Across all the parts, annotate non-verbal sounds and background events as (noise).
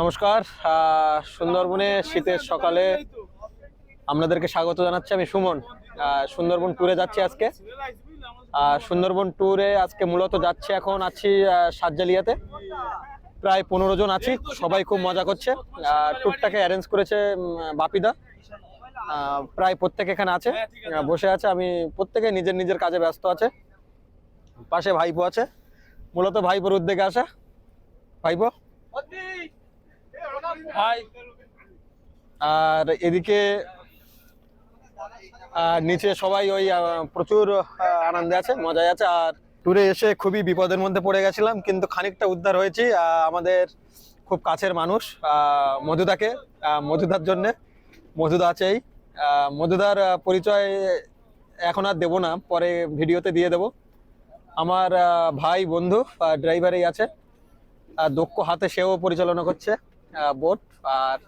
নমস্কার সুন্দরবনে শীতের সকালে আপনাদেরকে স্বাগত জানাচ্ছি আমি সুমন। সুন্দরবন ট্যুরে যাচ্ছি আজকে। সুন্দরবন ট্যুরে আজকে মূলত যাচ্ছি এখন, আছি সাতজালিয়াতে। প্রায় পনেরো জন আছি, সবাই খুব মজা করছে। ট্যুরটাকে অ্যারেঞ্জ করেছে বাপিদা। প্রায় প্রত্যেক এখানে আছে বসে আছে। আমি প্রত্যেকে নিজের নিজের কাজে ব্যস্ত আছে। পাশে ভাইপো আছে। মূলত ভাইপোর উদ্যোগে আসা। ভাইপো? আর এদিকে নিচে সবাই ওই প্রচুর আনন্দে আছে, মজায় আছে। আর ট্যুরে এসে খুবই বিপদের মধ্যে পড়ে গেছিলাম, কিন্তু খানিকটা উদ্ধার হয়েছি আমাদের খুব কাছের মানুষ মধুদাকে মধুদার জন্যে। মধুদা আছেই। মধুদার পরিচয় এখন আর দেবো না, পরে ভিডিওতে দিয়ে দেবো। আমার ভাই বন্ধু ড্রাইভারেই আছে। দক্ষ হাতে সেও পরিচালনা করছে। বোট। আর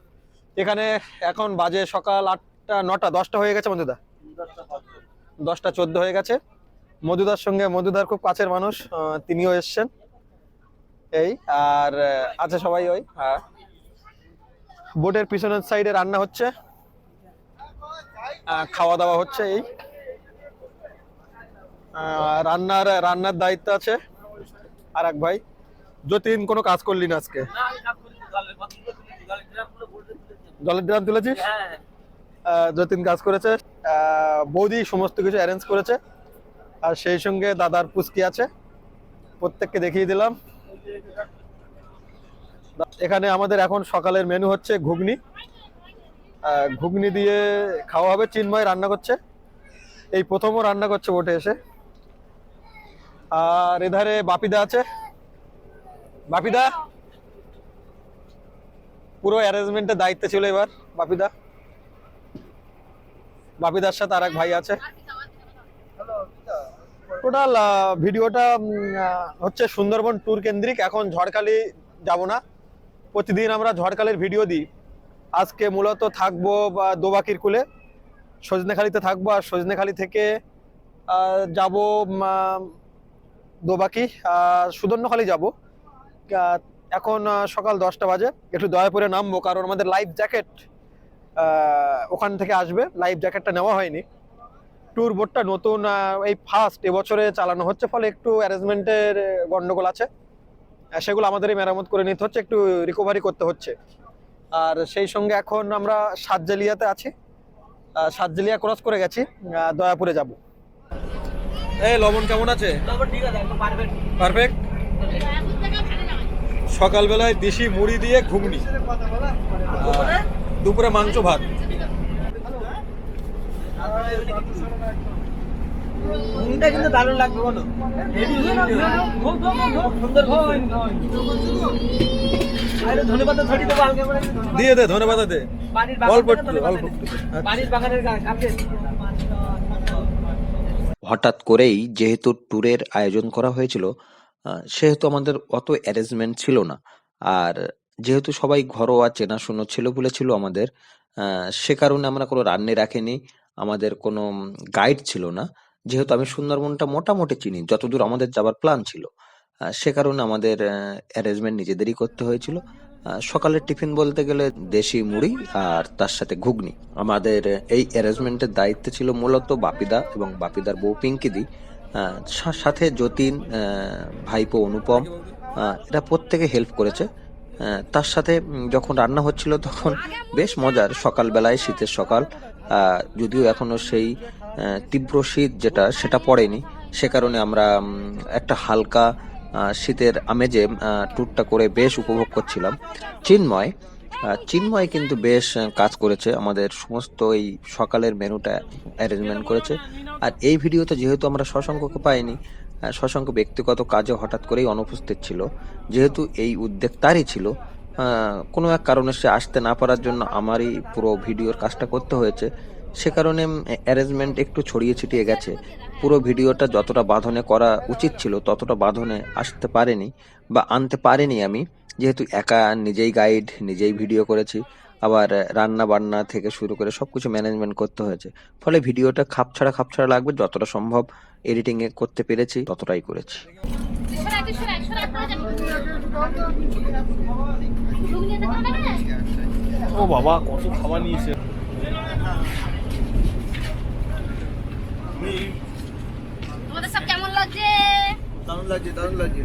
এখানে এখন বাজে সকাল আটটা, নটা, দশটা হয়ে গেছে মধুদা? দশটা চোদ্দ হয়ে গেছে। মধুদার সঙ্গে মধুদার খুব কাছের মানুষ তিনিও এসছেন। এই, আর আছে সবাই ওই হ্যাঁ। বোটের পিছনের সাইডে রান্না হচ্ছে। খাওয়া দাওয়া হচ্ছে এই। রান্নার রান্নার দায়িত্ব আছে। আর এক ভাই, যতীন কোনো কাজ করলি না আজকে? জলের ড্রাম তুলেছিস? যতীন কাজ করেছে। বৌদি সমস্ত কিছু অ্যারেঞ্জ করেছে। আর সেই সঙ্গে দাদার পুস্কি আছে। প্রত্যেককে দেখিয়ে দিলাম। এখানে আমাদের এখন সকালের মেনু হচ্ছে ঘুগনি। ঘুগনি দিয়ে খাওয়া হবে চিন্ময় রান্না করছে। এই প্রথমও রান্না করছে বোটে এসে। আর এধারে বাপিদা আছে। বাপিদা? পুরো অ্যারেঞ্জমেন্টের দায়িত্ব ছিল এবার বাপিদা। বাপিদার সাথে আর এক ভাই আছে। টোটাল ভিডিওটা হচ্ছে সুন্দরবন ট্যুর কেন্দ্রিক। এখন ঝড়খালি যাব না। প্রতিদিন আমরা ঝড়খালির ভিডিও দিই। আজকে মূলত থাকব দোবাকির কুলে। সজনেখালিতে থাকব আর সজনেখালি থেকে যাব দোবাকি। সুদর্ণখালি যাব। এখন সকাল দশটা বাজে। একটু দয়াপুরে নামবো কারণ আমাদের লাইফ জ্যাকেট ওখান থেকে আসবে। লাইফ জ্যাকেটটা নেওয়া হয়নি। ট্যুর বোটটা নতুন এই ফার্স্ট এবছরে চালানো হচ্ছে ফলে একটু অ্যারেঞ্জমেন্টের গন্ডগোল আছে। সেগুলো আমাদেরই মেরামত করে নিতে হচ্ছে একটু রিকভারি করতে হচ্ছে। আর সেই সঙ্গে এখন আমরা সাতজালিয়াতে আছি। সাতজালিয়া ক্রস করে গেছি দয়াপুরে যাব। এই লবণ কেমন আছে? পারফেক্ট সকালবেলায় দেশি মুড়ি দিয়ে ঘুগনি। দুপুরে মাংস ভাত। ঘুমটা কিন্তু দারুণ লাগবে বলো। দিয়ে দে ধন্যবাদ দে। অল্প অল্প কাছে হঠাৎ করেই যেহেতু ট্যুরের আয়োজন করা হয়েছিল সেহেতু আমাদের অত অ্যারেঞ্জমেন্ট ছিল না। আর যেহেতু সবাই ঘরোয়া চেনাশোনা বলে ছিল আমাদের সে কারণে আমরা কোনো রান্নে রাখিনি, আমাদের কোনো গাইড ছিল না। যেহেতু আমি সুন্দরবনটা মোটামুটি চিনি, যতদূর আমাদের যাবার প্ল্যান ছিল সে কারণে আমাদের অ্যারেঞ্জমেন্ট নিজেদেরই করতে হয়েছিল। সকালের টিফিন বলতে গেলে দেশি মুড়ি আর তার সাথে ঘুগনি। আমাদের এই অ্যারেঞ্জমেন্টের দায়িত্ব ছিল মূলত বাপিদা এবং বাপিদার বউ পিঙ্কিদি সাথে যতীন ভাইপো অনুপম এরা প্রত্যেকে হেল্প করেছে। তার সাথে যখন রান্না হচ্ছিল তখন বেশ মজার। সকালবেলায় শীতের সকাল যদিও এখনও সেই তীব্র শীত যেটা, সেটা পড়েনি। সে কারণে আমরা একটা হালকা শীতের আমেজে ট্যুরটা করে বেশ উপভোগ করছিলাম। চিন্ময় চিন্ময় কিন্তু বেশ কাজ করেছে। আমাদের সমস্ত এই সকালের মেনুটা অ্যারেঞ্জমেন্ট করেছে। আর এই ভিডিওতে যেহেতু আমরা শশাঙ্ককে পাইনি শশাঙ্ক ব্যক্তিগত কাজে হঠাৎ করেই অনুপস্থিত ছিল। যেহেতু এই উদ্যোগ তারই ছিল কোনো এক কারণে সে আসতে না পারার জন্য আমারই পুরো ভিডিওর কাজটা করতে হয়েছে। সে কারণে অ্যারেঞ্জমেন্ট একটু ছড়িয়ে ছিটিয়ে গেছে। পুরো ভিডিওটা যতটা বাঁধনে করা উচিত ছিল, ততটা বাঁধনে আসতে পারেনি বা আনতে পারিনি আমি। যেহেতু একা নিজেই গাইড নিজেই ভিডিও করেছি আবার রান্না বান্না থেকে শুরু করে সব কিছু ম্যানেজমেন্ট করতে হয়েছে। ফলে ভিডিওটা খাপ খাপছাড়া খাপছাড়া লাগবে যতটা সম্ভব এডিটিং এ করতে পেরেছি ততটাই করেছি। ও বাবা কত খাবার নিয়েছে। তোমাদের সব কেমন লাগছে? দারুণ লাগছে দারুণ লাগছে।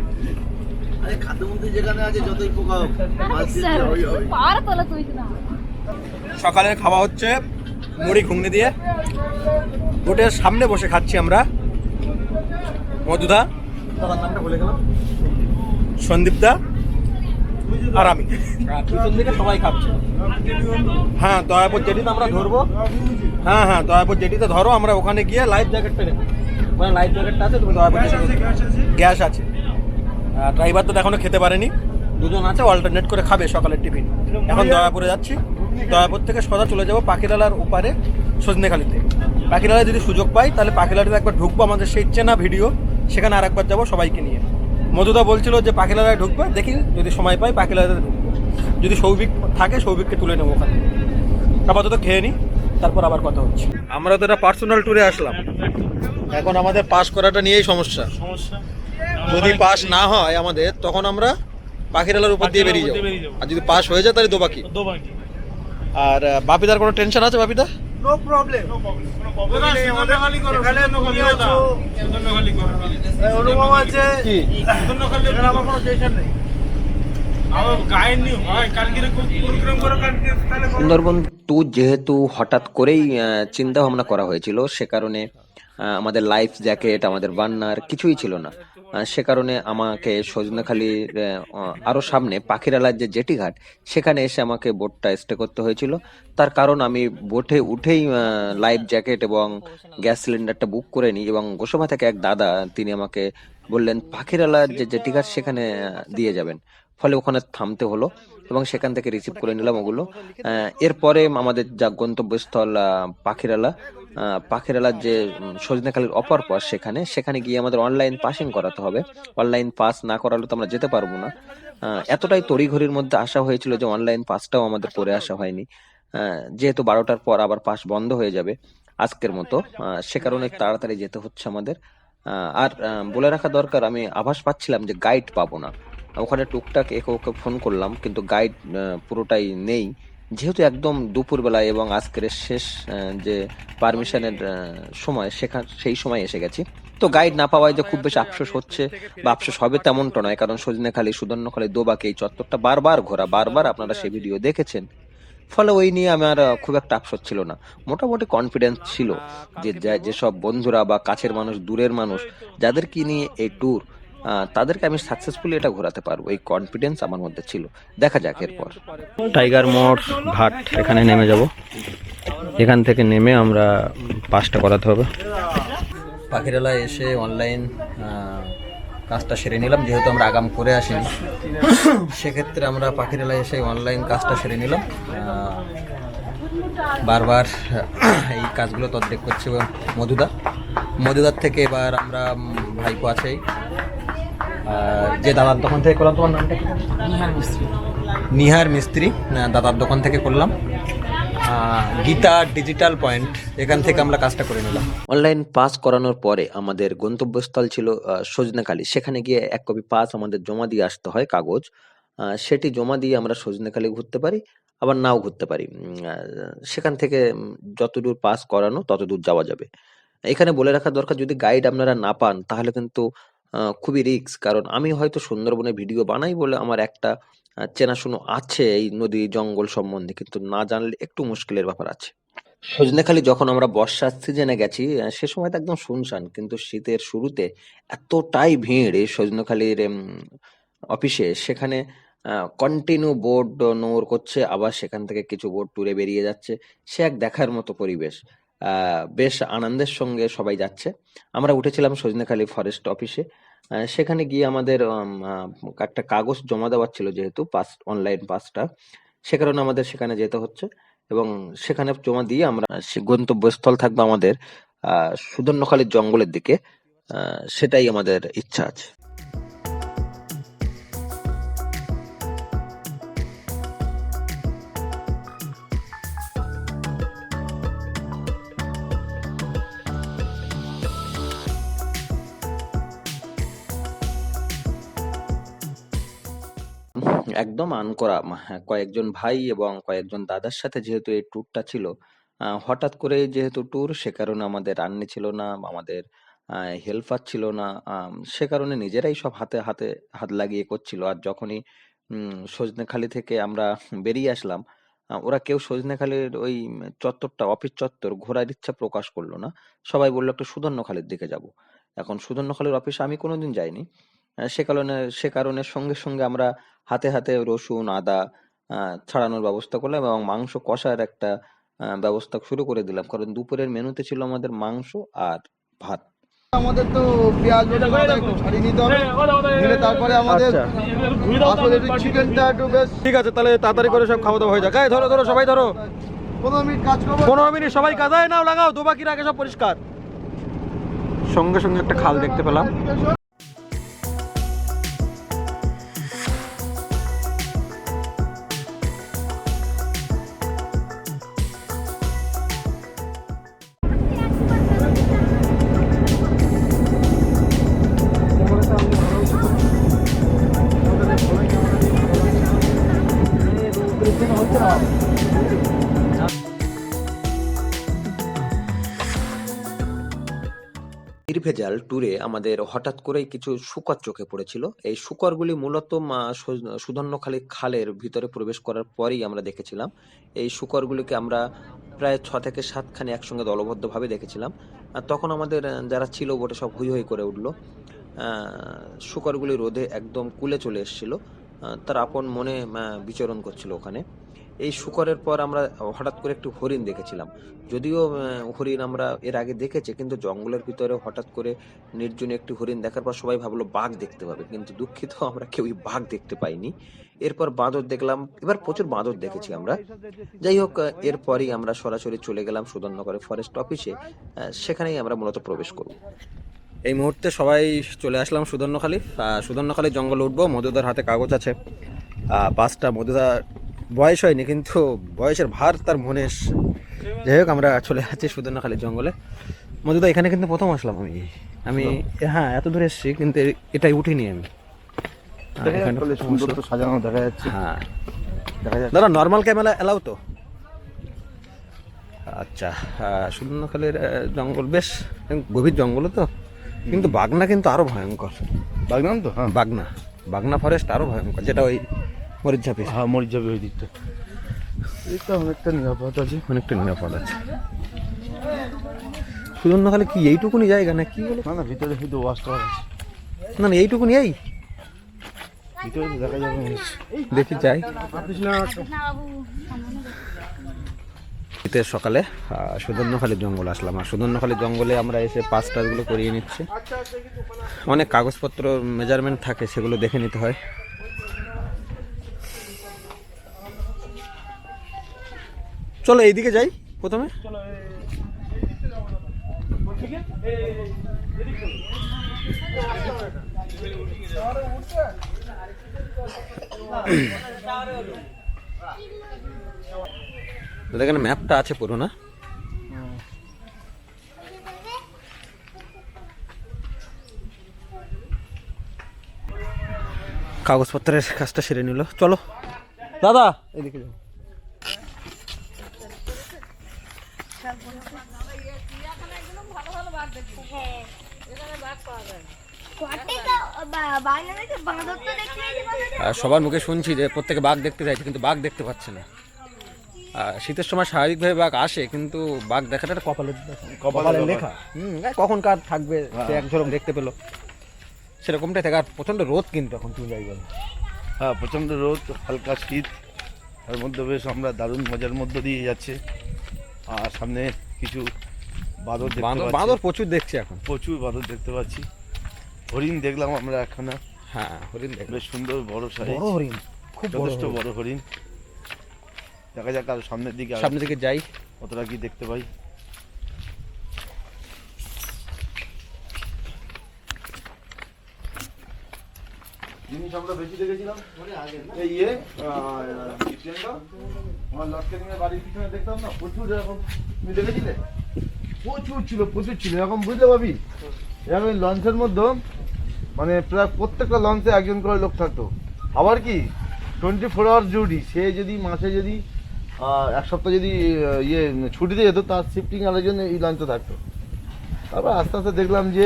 আরে খাদ্যমন্ত্রী যেখানে আছে যতই পোকা হোক মাছ দিয়ে স্যার, ওই ওই পার তোলা তুই না। সকালের খাওয়া হচ্ছে মুড়ি ঘুগনি দিয়ে। বোটের সামনে বসে খাচ্ছি আমরা। মধুদা তোমার নামটা সন্দীপদা আর আমি। পিছন দিকে সবাই খাচ্ছে। হ্যাঁ দয়াপুর জেটিতে আমরা ধরবো। হ্যাঁ হ্যাঁ দয়াপুর জেটিতে ধরো আমরা ওখানে গিয়ে লাইফ জ্যাকেটটা নেব। ওখানে লাইফ জ্যাকেটটা আছে তুমি দয়াপুর গ্যাস আছে। ড্রাইভার তো এখনও খেতে পারেনি। দুজন আছে অল্টারনেট করে খাবে সকালের টিফিন। এখন দয়াপুরে যাচ্ছি। দয়াপুর থেকে সোজা চলে যাব পাখিরালার ওপারে সজনেখালিতে। পাখিরালায় যদি সুযোগ পাই তাহলে পাখিরালাতে একবার ঢুকবো। আমাদের সেই চেনা ভিডিও সেখানে আর একবার যাব সবাইকে নিয়ে। মধুদা বলছিল যে পাখিরালায় ঢুকবে দেখি যদি সময় পাই পাখিরালাতে ঢুকবো। যদি সৌভিক থাকে সৌভিককে তুলে নেব ওখানে। আপাতত খেয়ে নিই তারপর আবার কথা হচ্ছে। আমরা তো এটা পার্সোনাল ট্যুরে আসলাম। এখন আমাদের পাস করাটা নিয়েই সমস্যা। সমস্যা। যদি পাস না হয় আমাদের তখন আমরা পাখিরালার উপর দিয়ে বেরিয়ে যাব। আর যদি পাস হয়ে যায় তাহলে দোবাকি দোবাকি। আর বাপিদার কোনো টেনশন আছে বাপিদা? নো। প্রবলেম এখানে তুমি আছো। এই অনুভব আছে আমার কোনো টেনশন নেই। সুন্দরবন টু যেহেতু হঠাৎ করেই চিন্তা ভাবনা করা হয়েছিল সে কারণে আমাদের লাইফ জ্যাকেট আমাদের বান্নার কিছুই ছিল না। সে কারণে আমাকে সজনেখালির আহ, আরও সামনে পাখিরালার যে জেটি ঘাট সেখানে এসে আমাকে বোটটা স্টে করতে হয়েছিল। তার কারণ আমি বোটে উঠেই লাইফ জ্যাকেট এবং গ্যাস সিলিন্ডারটা বুক করে নিই এবং গোসবা থেকে এক দাদা তিনি আমাকে বললেন পাখিরালার যে জেটি ঘাট সেখানে দিয়ে যাবেন। ফলে ওখানে থামতে হলো এবং সেখান থেকে রিসিভ করে নিলাম ওগুলো। এরপরে আমাদের যা গন্তব্যস্থল পাখিরালা পাখিরালার যে সজনেখালির অপর পাশ সেখানে সেখানে গিয়ে আমাদের অনলাইন পাসিং করাতে হবে। অনলাইন পাস না করালে তো আমরা যেতে পারব না। এতটাই তড়িঘড়ির মধ্যে আসা হয়েছিল যে অনলাইন পাসটাও আমাদের করে আসা হয়নি। যেহেতু বারোটার পর আবার পাস বন্ধ হয়ে যাবে আজকের মতো। সে কারণে তাড়াতাড়ি যেতে হচ্ছে আমাদের। আর বলে রাখা দরকার, আমি আভাস পাচ্ছিলাম যে গাইড পাবো না। ওখানে টুকটাক একে ওকে ফোন করলাম, কিন্তু গাইড পুরোটাই নেই। যেহেতু একদম দুপুরবেলায় এবং আজকের শেষ যে পারমিশনের সময়, সেখান, সেই সময় এসে গেছি। তো গাইড না পাওয়ায় যে খুব বেশি আফসোস হচ্ছে বা আফসোস হবে তেমনটা নয়, কারণ সজনেখালি সুদর্ণখালি দোবাকে এই চত্বরটা বারবার ঘোরা, বারবার আপনারা সেই ভিডিও দেখেছেন। ফলে ওই নিয়ে আমার খুব একটা আফসোস ছিল না। মোটামুটি কনফিডেন্স ছিল যে যা- যেসব বন্ধুরা বা কাছের মানুষ, দূরের মানুষ, যাদেরকে নিয়ে এই ট্যুর তাদেরকে আমি সাকসেসফুলি এটা ঘোরাতে পারব। এই কনফিডেন্স আমার মধ্যে ছিল। দেখা যাক এরপর। টাইগার মোড় ঘাট এখানে নেমে যাব। এখান থেকে নেমে আমরা পাসটা করাতে হবে। পাখিরালায় এসে অনলাইন কাজটা সেরে নিলাম। যেহেতু আমরা আগাম করে আসিনি সেক্ষেত্রে আমরা পাখিরালায় এসে অনলাইন কাজটা সেরে নিলাম। বারবার এই কাজগুলো তদ্দেক করছে মধুদা। মধুদার থেকে এবার আমরা ভাইপো আছেই। যে দাদার দোকান থেকে করলাম তোমার নামটা কি? নিহার মিস্ত্রি। নিহার মিস্ত্রি দাদার দোকান থেকে করলাম। গীতা ডিজিটাল পয়েন্ট এখান থেকে আমরা কাজটা করে নিলাম। অনলাইন পাস করানোর পরে আমাদের গন্তব্যস্থল ছিল সজনেখালি। সেখানে গিয়ে এক কপি পাস আমাদের জমা দিয়ে আসতে হয় কাগজ। সেটি জমা দিয়ে আমরা সজনেখালি ঘুরতে পারি আবার নাও ঘুরতে পারি। সেখান থেকে যতদূর পাস করানো ততদূর যাওয়া যাবে। এখানে বলে রাখা দরকার যদি গাইড আপনারা না পান তাহলে কিন্তু খুবই রিস্ক। কারণ আমি হয়তো সুন্দরবনে ভিডিও বানাই বলে আমার একটা চেনাশুনো আছে এই নদী জঙ্গল সম্বন্ধে। কিন্তু না জানলে একটু মুশকিলের ব্যাপার আছে। সজনেখালি যখন আমরা বর্ষার সিজনে গেছি সে সময় তো একদম শুনশান। কিন্তু শীতের শুরুতে এতটাই ভিড় এই সজনেখালির অফিসে। সেখানে কন্টিনিউ বোর্ড নোংর করছে, আবার সেখান থেকে কিছু বোর্ড টুরে বেরিয়ে যাচ্ছে। সে এক দেখার মতো পরিবেশ। বেশ আনন্দের সঙ্গে সবাই যাচ্ছে। আমরা উঠেছিলাম সজনেখালি ফরেস্ট অফিসে সেখানে গিয়ে আমাদের একটা কাগজ জমা দেওয়ার ছিল যেহেতু পাস অনলাইন পাসটা সে কারণে আমাদের সেখানে যেতে হচ্ছে এবং সেখানে জমা দিয়ে আমরা গন্তব্যস্থল থাকবে আমাদের সুদর্ণখালীর জঙ্গলের দিকে। সেটাই আমাদের ইচ্ছা আছে। আনকরা মা হ্যাঁ, কয়েকজন ভাই এবং কয়েকজন দাদার সাথে যেহেতু এই ট্যুরটা ছিল, হঠাৎ করেই যেহেতু ট্যুর সে কারণে আমাদের রান্নি ছিল না, আমাদের হেল্পার ছিল না। সে কারণে নিজেরাই সব হাতে, হাতে হাত লাগিয়ে করছিল। আর যখনই সজনেখালি থেকে আমরা বেরিয়ে আসলাম, ওরা কেউ সজনেখালির ওই চত্বরটা অফিস চত্বর ঘোরার ইচ্ছা প্রকাশ করল না। সবাই বলল একটু সুধন্যখালির দিকে যাব। এখন সুধন্যখালির অফিসে আমি কোনোদিন যাইনি। সে কারণে সে কারণে সঙ্গে, সঙ্গে আমরা হাতে, হাতে রসুন, আদা ছাড়ানোর ব্যবস্থা করলাম এবং মাংস কষার একটা ব্যবস্থা শুরু করে দিলাম। কারণ দুপুরের মেনুতে ছিল আমাদের মাংস আর ভাত। আমাদের তো পেঁয়াজ রসুন আদা একটু ছাড়িয়ে নিতে হবে। দিলে তারপরে আমাদের আচ্ছা। আসলে একটু চিকেনটা একটু বেশ ঠিক আছে তাহলে তাড়াতাড়ি করে সব খাওয়া দাওয়া হয়ে যাক। এই ধরো ধরো সবাই ধরো। পনেরো মিনিট কাজ করব পনেরো মিনিট সবাই কাদায় নাও লাগাও দুবাকির আগে সব পরিষ্কার। সঙ্গে সঙ্গে একটা খাল দেখতে পেলাম। নির্ভেজাল ট্যুরে আমাদের হঠাৎ করেই কিছু শুকর চোখে পড়েছিল। এই শূকরগুলি মূলত সুধন্যখালী খালের ভিতরে প্রবেশ করার পরেই আমরা দেখেছিলাম। এই শূকরগুলিকে আমরা প্রায় ছ থেকে ৭ খানি একসঙ্গে দলবদ্ধভাবে দেখেছিলাম। তখন আমাদের যারা ছিল বোটে সব হৈ, হৈ করে উঠল। শূকরগুলি রোদে একদম কুলে চলে এসেছিল। তার আপন মনে বিচরণ করছিল ওখানে। এই শুকরের পর আমরা হঠাৎ করে একটি হরিণ দেখেছিলাম। যদিও হরিণ আমরা এর আগে দেখেছি, কিন্তু জঙ্গলের ভিতরে হঠাৎ করে নির্জনে একটি হরিণ দেখার পর সবাই ভাবলো, বাঘ দেখতে পাবে। কিন্তু দুঃখিত, (laughs) আমরা কেউই বাঘ দেখতে পাইনি। এরপর বাঁদর দেখলাম। এবার প্রচুর বাঁদর দেখেছি আমরা। যাই হোক, এরপরই আমরা সরাসরি চলে গেলাম সুধন্যগড়ের ফরেস্ট অফিসে। সেখানেই আমরা মূলত প্রবেশ করব। এই মুহূর্তে সবাই চলে আসলাম। আ সুধন্যখালীর জঙ্গলে উঠবো। মধুদার হাতে কাগজ আছে। আ পাসটা মধুদার বয়স হয়নি কিন্তু বয়সের ভার তার মনে এসছে। যাই হোক আমরা চলে যাচ্ছি সুধন্যখালীর জঙ্গলে। মধুদা এখানে কিন্তু প্রথম আসলাম আমি। আমি হ্যাঁ এত দূরে এসেছি কিন্তু এটাই উঠিনি আমি। সাজানো দেখা যাচ্ছে। হ্যাঁ। দাদা নর্মাল ক্যামেরা এলাও তো? আচ্ছা সুন্দরখালের জঙ্গল বেশ গভীর জঙ্গল তো। কিন্তু বাগনা কিন্তু আরও ভয়ঙ্কর। বাগনান তো হ্যাঁ। বাগনা। বাগনা ফরেস্ট আরও ভয়ঙ্কর যেটা ওই মরিচঝাপি হ্যাঁ মরে যাবে ওই দিকটা। এটা অনেকটা নিরাপদ আছে অনেকটা নিরাপদ আছে। সুন্দরখালে কি এইটুকুনি জায়গা না কি বলে? না না ভিতরে শুধু ওয়াশ টাওয়ার আছে। না না এইটুকুনি এই? ভিতরে দেখা যাবে দেখি যাই। শীতের সকালে আহ, জঙ্গল আসলাম। আর সুধন্যখালী জঙ্গলে আমরা এসে পাস টাসগুলো করিয়ে নিচ্ছি। অনেক কাগজপত্র মেজারমেন্ট থাকে সেগুলো দেখে নিতে হয়। চলো এইদিকে যাই প্রথমে। তোদের এখানে ম্যাপটা আছে পুরো না? কাগজপত্রের কাজটা সেরে নিল। চলো। দাদা এদিকে যাও আর সবার মুখে শুনছি যে প্রত্যেকে বাঘ দেখতে চাইছে কিন্তু বাঘ দেখতে পাচ্ছে না। আর শীতের সময় স্বাভাবিকভাবে বাঘ আসে কিন্তু বাঘ দেখাটা একটা কপালের কপালের লেখা? হুম কখন কার থাকবে সে এক ঝলক দেখতে পেল। সেরকমটাই থাকে আর প্রচণ্ড রোদ কিন্তু এখন তুমি যাই বলো। হ্যাঁ প্রচণ্ড রোদ হালকা শীত। তার মধ্যে বেশ আমরা দারুণ মজার মধ্য দিয়ে যাচ্ছে। আর সামনে কিছু বাঁদর বাঁদর বাঁদর প্রচুর দেখছি এখন। প্রচুর বাঁদর দেখতে পাচ্ছি। হরিণ দেখলাম আমরা একখানা। হ্যাঁ হরিণ বেশ সুন্দর বড় সাইজ বড় হরিণ খুব যথেষ্ট। বড় হরিণ। দেখা যাক আর সামনের দিকে সামনের সামনে দিকে যাই। কতটা কি দেখতে পাই। জিনিস আমরা বেশি দেখেছিলাম। এই ইয়ে? আমার লটকেনিং এর বাড়ির পিছনে দেখতাম না প্রচুর এরকম। তুমি দেখেছিলে? প্রচুর ছিল প্রচুর ছিল। এরকম বুঝলে ভাবি এরকম লঞ্চের মধ্যে মানে প্রায় প্রত্যেকটা লঞ্চে একজন করে লোক থাকতো। আবার কি? টোয়েন্টি ফোর আওয়ার ডিউটি সে যদি মাসে যদি এক সপ্তাহ যদি ইয়ে ছুটিতে যেত তার শিফটিং আলার জন্য এই লঞ্চে থাকতো। তারপর আস্তে আস্তে দেখলাম যে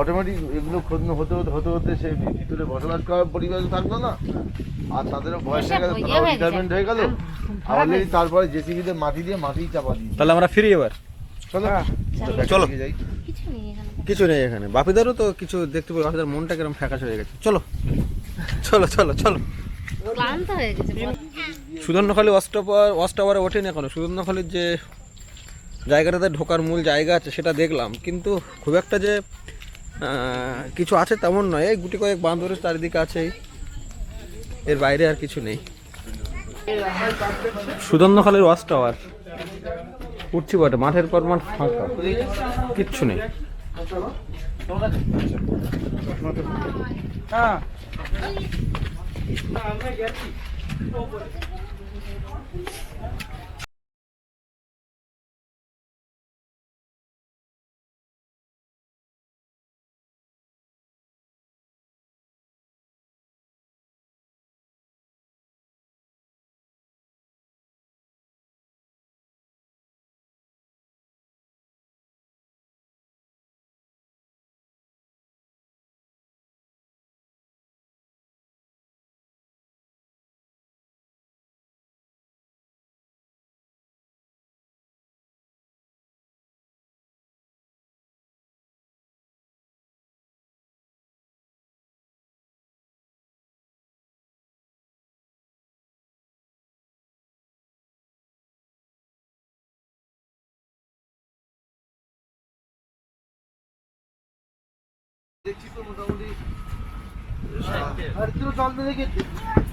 অটোমেটিক এগুলো খোঁজ হতে হতে হতে হতে সে ভিতরে বসবাস করার পরিবেশ থাকল না। আর তাদেরও বয়স হয়ে গেল হয়ে গেছে। রিটায়ারমেন্ট হয়ে গেল। অলরেডি তারপরে জেসিবিতে মাটি দিয়ে মাটি চাপা দিয়ে তাহলে আমরা ফিরি এবার। চলো। চলো। দেখে যাই। কিছু নেই এখানে। কিছু নেই এখানে। বাপিদারও তো কিছু দেখতে পাই বাপিদার মনটা কিরম ফ্যাকাশ হয়ে গেছে। চলো। চলো চলো চলো। ক্লান্ত হয়ে গেছে। টাওয়ার ওয়াচ টাওয়ারে ওঠেনি এখনও। সুদর্ণখালীর যে জায়গাটাতে ঢোকার মূল জায়গা আছে সেটা দেখলাম। কিন্তু খুব একটা যে কিছু আছে তেমন নয়। এই গুটি কয়েক বাঁধরের চারিদিকে আছেই এর বাইরে আর কিছু নেই। সুদর্ণখালীর ওয়াচ টাওয়ার। উঠছি বটে, মাঠের পর মাঠ ফাঁকা। কিচ্ছু নেই।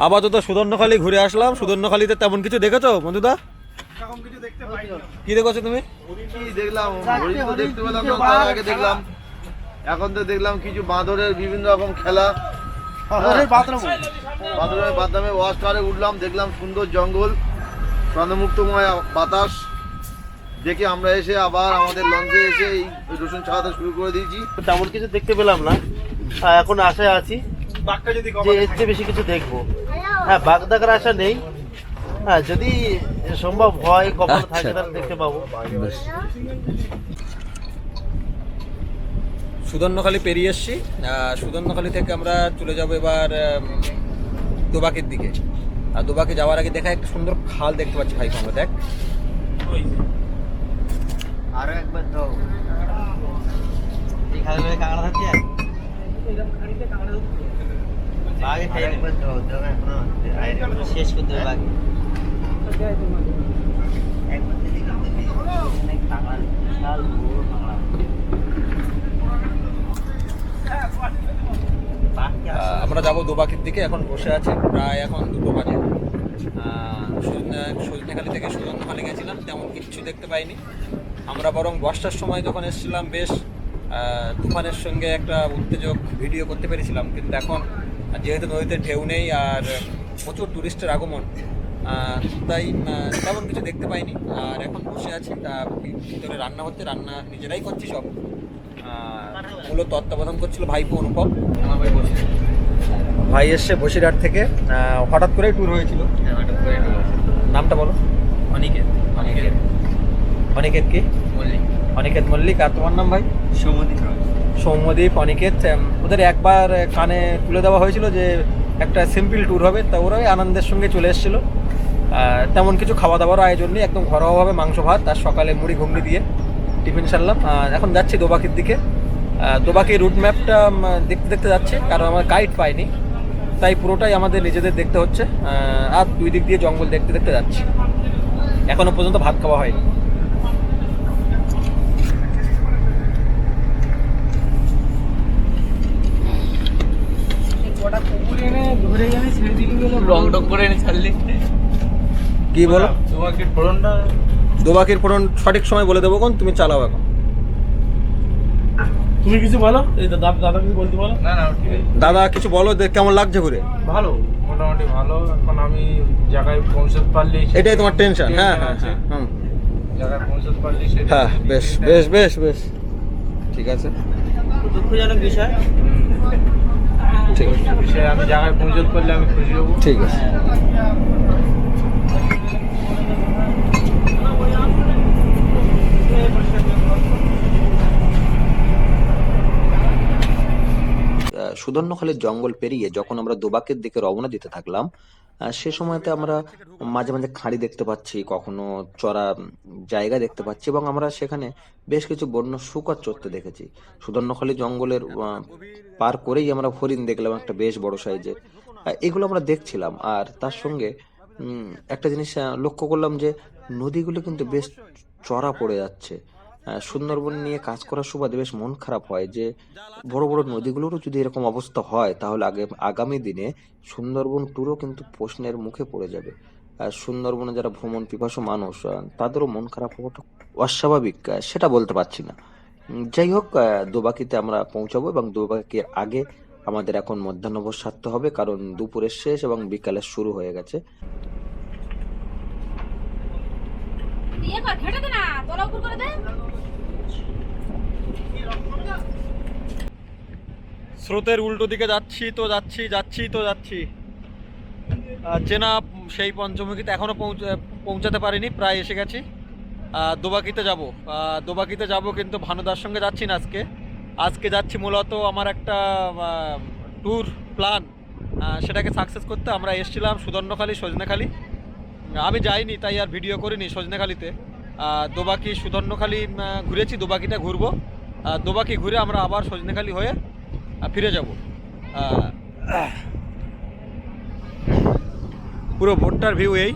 আপাতত সুদর্ণখালী ঘুরে আসলাম সুদর্ণখালীতে তেমন কিছু দেখেছ বন্ধুদা? কি দেখেছ তুমি? দেখলাম? দেখতে পেলাম আগে দেখলাম। এখন তো দেখলাম কিছু বাঁদরের বিভিন্ন রকম খেলা। বাঁদরের বাদামে ওয়াশ কারে উঠলাম দেখলাম সুন্দর জঙ্গল প্রাণমুক্তময় বাতাস। দেখে আমরা এসে আবার আমাদের লঞ্চে এসে এই রসুন ছাড়াতে শুরু করে দিয়েছি। তেমন কিছু দেখতে পেলাম না। এখন আশায় আছি যে এর চেয়ে বেশি কিছু দেখব। হ্যাঁ বাঘ দেখার আশা নেই। হ্যাঁ যদি সম্ভব হয় কপাল থাকে আচ্ছা। তাহলে দেখতে পাবো। সুদর্ণখালী পেরিয়ে এসছি। সুদর্ণখালী থেকে আমরা চলে যাব এবার দোবাকের দিকে। আর দোবাকে যাওয়ার আগে দেখা একটা সুন্দর খাল দেখতে পাচ্ছি ভাই আমরা দেখ। আরও একবার তো এই খালে ধরে কাঁকড়া থাকছে বাঘে খাই একবার তো এখনও। শেষ করতে হবে বাঘে একবার কাঁকড়া বিশাল বড় কাঁকড়া। আমরা যাব দোবাকির দিকে এখন বসে আছি প্রায় এখন দুটো বাজে। সজনেখালি থেকে সুজনখালি গেছিলাম তেমন কিচ্ছু দেখতে পাইনি। আমরা বরং বর্ষার সময় যখন এসেছিলাম বেশ তুফানের সঙ্গে একটা উত্তেজক ভিডিও করতে পেরেছিলাম। কিন্তু এখন যেহেতু নদীতে ঢেউ নেই আর প্রচুর টুরিস্টের আগমন তাই তেমন কিছু দেখতে পাইনি। আর এখন বসে আছি তা ভিতরে রান্না হচ্ছে রান্না নিজেরাই করছি সব। মূলত তত্ত্বাবধান করছিল ভাইপো অনুভব ভাই এসছে বসিরহাট থেকে হঠাৎ করেই ট্যুর হয়েছিল। নামটা বলো। অনিকেত। অনিকেত। অনিকেত কি? মল্লিক। অনিকেত মল্লিক আর তোমার নাম ভাই? সৌমদীপ সৌম্যদীপ অনিকেত ওদের একবার কানে তুলে দেওয়া হয়েছিল যে একটা সিম্পল ট্যুর হবে তা ওরাই আনন্দের সঙ্গে চলে এসেছিল। তেমন কিছু খাওয়া দাওয়ার আয়োজন নেই একদম ঘরোয়াভাবে মাংস ভাত আর সকালে মুড়ি ঘুগনি দিয়ে টিফিন সারলাম। এখন যাচ্ছি দোবাকির দিকে। দোবাকি রুট ম্যাপটা দেখতে দেখতে যাচ্ছে কারণ আমার গাইড পাইনি তাই পুরোটাই আমাদের নিজেদের দেখতে হচ্ছে। আর দুই দিক দিয়ে জঙ্গল দেখতে দেখতে যাচ্ছি। এখনও পর্যন্ত ভাত খাওয়া হয়নি। রং টং করে এনে ছাড়লি? কি বলো? তোমাকে ফোড়নটা দোবাকির ফোড়ন সঠিক সময় বলে দেবো কোন? তুমি চালাও এখন। তুমি কিছু বলো? এই দাদা দাদা কিছু বলতে বলো? না না ঠিক আছে। দাদা কিছু বলো দে- কেমন লাগছে ঘুরে? ভালো মোটামুটি ভালো। এখন আমি জায়গায় পৌঁছতে পারলি এটাই তোমার টেনশন হ্যাঁ হ্যাঁ। হ্যাঁ হুম। জায়গায় পৌঁছতে পারলি সেটা হ্যাঁ বেশ বেশ বেশ বেশ। ঠিক আছে। দুঃখজনক বিষয়। ঠিক আছে। সে আমি জায়গায় পৌঁছতে করলে আমি খুশি হব। ঠিক আছে আহ, সুদর্ণখালের জঙ্গল পেরিয়ে যখন আমরা দোবাকের দিকে রওনা দিতে থাকলাম সে সময়তে আমরা মাঝে মাঝে খাঁড়ি দেখতে পাচ্ছি, কখনো চড়া জায়গা দেখতে পাচ্ছি এবং আমরা সেখানে বেশ কিছু বন্য শুকর চড়তে দেখেছি। সুদর্ণখালী জঙ্গলের পার করেই আমরা হরিণ দেখলাম, একটা বেশ বড় সাইজের। এগুলো আমরা দেখছিলাম আর তার সঙ্গে একটা জিনিস লক্ষ্য করলাম যে নদীগুলো কিন্তু বেশ চড়া পড়ে যাচ্ছে। সুন্দরবন নিয়ে কাজ করার সুবাদে বেশ মন খারাপ হয় যে, বড় বড় নদীগুলোরও যদি এরকম অবস্থা হয়, তাহলে আগে, আগামী দিনে সুন্দরবন ট্যুরও কিন্তু প্রশ্নের মুখে পড়ে যাবে। আর সুন্দরবনে যারা ভ্রমণ পিপাসু মানুষ তাদেরও মন খারাপ হওয়াটা অস্বাভাবিক সেটা বলতে পারছি না। যাই হোক দোবাকিতে আমরা পৌঁছাবো এবং দোবাকির আগে আমাদের এখন মধ্যাহ্নভোজ সারতে হবে, কারণ দুপুরের শেষ এবং বিকালের শুরু হয়ে গেছে। স্রোতের উল্টো দিকে যাচ্ছি তো যাচ্ছি যাচ্ছি তো যাচ্ছি। চেনা সেই পঞ্চমুখীতে এখনও পৌঁছ- পৌঁছাতে পারিনি, প্রায় এসে গেছি। দোবাকিতে যাব। দোবাকিতে যাব কিন্তু ভানুদার সঙ্গে যাচ্ছি না আজকে। আজকে যাচ্ছি মূলত আমার একটা ট্যুর প্ল্যান সেটাকে সাকসেস করতে আমরা এসেছিলাম সুদর্ণখালী, সজনেখালি। আমি যাইনি, তাই আর ভিডিও করিনি সজনেখালিতে। দোবাকি সুধন্যখালি ঘুরেছি, দোবাকিটা ঘুরবো। দোবাকি ঘুরে আমরা আবার সজনেখালি হয়ে ফিরে যাব। পুরো ভোটটার ভিউ এই।